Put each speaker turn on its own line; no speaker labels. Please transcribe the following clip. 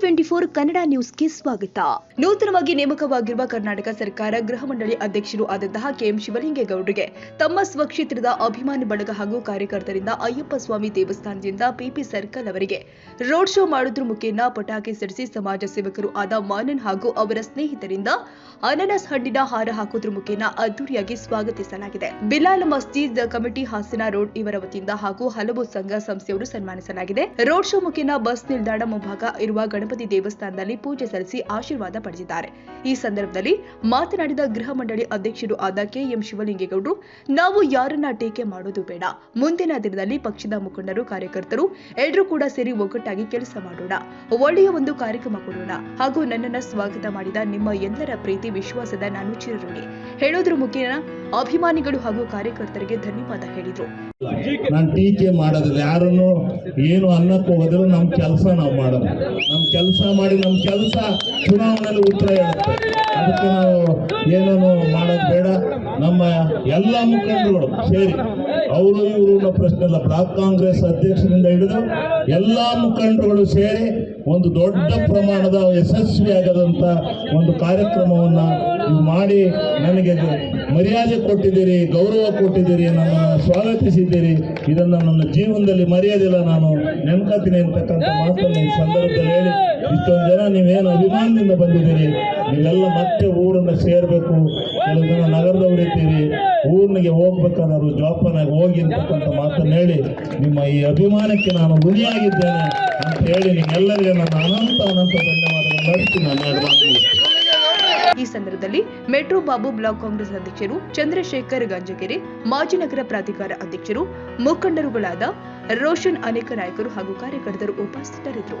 Twenty four Kannada ನ್ಯೂಸ್ಗೆ ಸ್ವಾಗತ. ನೂತನವಾಗಿ ನೇಮಕವಾಗಿರುವ ಕರ್ನಾಟಕ ಸರ್ಕಾರ ಗೃಹ ಮಂಡಳಿ ಅಧ್ಯಕ್ಷರು ಆದಂತಹ ಕೆಎಂ ಶಿವಲಿಂಗೇಗೌಡರಿಗೆ ತಮ್ಮ ಸ್ವಕ್ಷೇತ್ರದ ಅಭಿಮಾನಿ ಬಳಗ ಹಾಗೂ ಕಾರ್ಯಕರ್ತರಿಂದ ಅಯ್ಯಪ್ಪ ಸ್ವಾಮಿ ದೇವಸ್ಥಾನದಿಂದ ಪಿಪಿ ಸರ್ಕಲ್ ಅವರಿಗೆ ರೋಡ್ ಶೋ ಮಾಡುವುದರ ಮುಖೇನ ಪಟಾಕಿ ಸಿಡಿಸಿ ಸಮಾಜ ಸೇವಕರು ಆದ ಮಾನನ್ ಹಾಗೂ ಅವರ ಸ್ನೇಹಿತರಿಂದ ಅನನಸ್ ಹಣ್ಣಿನ ಹಾರ ಹಾಕುವುದರ ಮುಖೇನ ಅದ್ದೂರಿಯಾಗಿ ಸ್ವಾಗತಿಸಲಾಗಿದೆ. ಬಿಲಾಲ್ ಮಸ್ಜಿದ್ ಕಮಿಟಿ ಹಾಸನ ರೋಡ್ ಇವರ ವತಿಯಿಂದ ಹಾಗೂ ಹಲವು ಸಂಘ ಸಂಸ್ಥೆಯವರು ಸನ್ಮಾನಿಸಲಾಗಿದೆ. ರೋಡ್ ಶೋ ಮುಖೇನ ಬಸ್ ನಿಲ್ದಾಣ ಮುಂಭಾಗ ಇರುವ ಗಣಪತಿ ದೇವಸ್ಥಾನದಲ್ಲಿ ಪೂಜೆ ಸಲ್ಲಿಸಿ ಆಶೀರ್ವಾದ ಪಡೆದಿದ್ದಾರೆ. ಈ ಸಂದರ್ಭದಲ್ಲಿ ಮಾತನಾಡಿದ ಗೃಹ ಮಂಡಳಿ ಅಧ್ಯಕ್ಷರು ಆದ ಕೆಎಂ ಶಿವಲಿಂಗೇಗೌಡರು, ನಾವು ಯಾರನ್ನ ಟೀಕೆ ಮಾಡೋದು ಬೇಡ. ಮುಂದಿನ ದಿನದಲ್ಲಿ ಪಕ್ಷದ ಮುಖಂಡರು, ಕಾರ್ಯಕರ್ತರು ಎಲ್ಲರೂ ಕೂಡ ಸೇರಿ ಒಗ್ಗಟ್ಟಾಗಿ ಕೆಲಸ ಮಾಡೋಣ. ಒಳ್ಳೆಯ ಒಂದು ಕಾರ್ಯಕ್ರಮ ಕೊಡೋಣ. ಹಾಗೂ ನನ್ನನ್ನ ಸ್ವಾಗತ ಮಾಡಿದ ನಿಮ್ಮ ಎಲ್ಲರ ಪ್ರೀತಿ, ವಿಶ್ವಾಸದ ನಾನು ಚಿರಋಣಿ. ಹೇಳೋದ್ರ ಮುಖೇನ ಅಭಿಮಾನಿಗಳು ಹಾಗೂ ಕಾರ್ಯಕರ್ತರಿಗೆ ಧನ್ಯವಾದ ಹೇಳಿದ್ರು.
ನಾನು ಟೀಕೆ ಮಾಡೋದಿಲ್ಲ. ಯಾರನ್ನು ಏನು ಅನ್ನಕ್ಕೆ ಹೋದ್ರೂ ನಮ್ಮ ಕೆಲಸ ನಾವು ಮಾಡೋದು. ನಮ್ಮ ಕೆಲಸ ಮಾಡಿ ನಮ್ಮ ಕೆಲಸ ಚುನಾವಣೆಯಲ್ಲಿ ಉತ್ತರ ಹೇಳುತ್ತೆ. ಅದಕ್ಕೆ ನಾವು ಏನೂ ಮಾಡೋದು ಬೇಡ. ನಮ್ಮ ಎಲ್ಲ ಮುಖಂಡರುಗಳು, ಸೇರಿ. ಅವರು ಇವರು ಪ್ರಶ್ನೆ ಇಲ್ಲ ಬ್ಲಾಕ್ ಕಾಂಗ್ರೆಸ್ ಅಧ್ಯಕ್ಷರಿಂದ ಹಿಡಿದು ಎಲ್ಲ ಮುಖಂಡರುಗಳು ಸೇರಿ ಒಂದು ದೊಡ್ಡ ಪ್ರಮಾಣದ ಯಶಸ್ವಿಯಾಗದಂಥ ಒಂದು ಕಾರ್ಯಕ್ರಮವನ್ನು ಮಾಡಿ ನನಗೆ ಮರ್ಯಾದೆ ಕೊಟ್ಟಿದ್ದೀರಿ, ಗೌರವ ಕೊಟ್ಟಿದ್ದೀರಿ ನನ್ನ ಸ್ವಾಗತಿಸಿದ್ದೀರಿ. ಇದನ್ನು ನನ್ನ ಜೀವನದಲ್ಲಿ ಮರೆಯೋದಿಲ್ಲ ನಾನು ನೆನ್ಕತೀನಿ ಅಂತಕ್ಕಂಥ ಮಾತನ್ನು ಈ ಸಂದರ್ಭದಲ್ಲಿ ಹೇಳಿ ಇಷ್ಟೊಂದು ಜನ ನೀವೇನು ಅಭಿಮಾನದಿಂದ ಬಂದಿದ್ದೀರಿ? ನೀವೆಲ್ಲ ಮತ್ತೆ ಊರನ್ನು ಸೇರಬೇಕು. ಕೆಲವು ಜನ ನಗರದವರು ಊರಿನಿಗೆ ಹೋಗ್ಬೇಕಾದ್ರು ಜೋಪಾನಾಗಿ ಹೋಗಿ ಅಂತಕ್ಕಂಥ ಮಾತನ್ನು ಹೇಳಿ ನಿಮ್ಮ ಈ ಅಭಿಮಾನಕ್ಕೆ ನಾನು ಋಣಿಯಾಗಿದ್ದೇನೆ ಅಂತ ಹೇಳಿ ನಿಮ್ಮೆಲ್ಲರಿಗೆ ನನ್ನ ಅನಂತ ಅನಂತ ಧನ್ಯವಾದಗಳು ನಡೆಸಿ ನಾನು
ಈ ಸಂದರ್ಭದಲ್ಲಿ ಮೆಟ್ರೋ ಬಾಬು ಬ್ಲಾಕ್ ಕಾಂಗ್ರೆಸ್ ಅಧ್ಯಕ್ಷರು ಚಂದ್ರಶೇಖರ್ ಗಂಜಗೆರೆ, ಮಾಜಿ ನಗರ ಪ್ರಾಧಿಕಾರ ಅಧ್ಯಕ್ಷರು ಮುಖಂಡರುಗಳಾದ ರೋಷನ್ ಅನೇಕ ನಾಯಕರು ಹಾಗೂ ಕಾರ್ಯಕರ್ತರು ಉಪಸ್ಥಿತರಿದ್ದರು.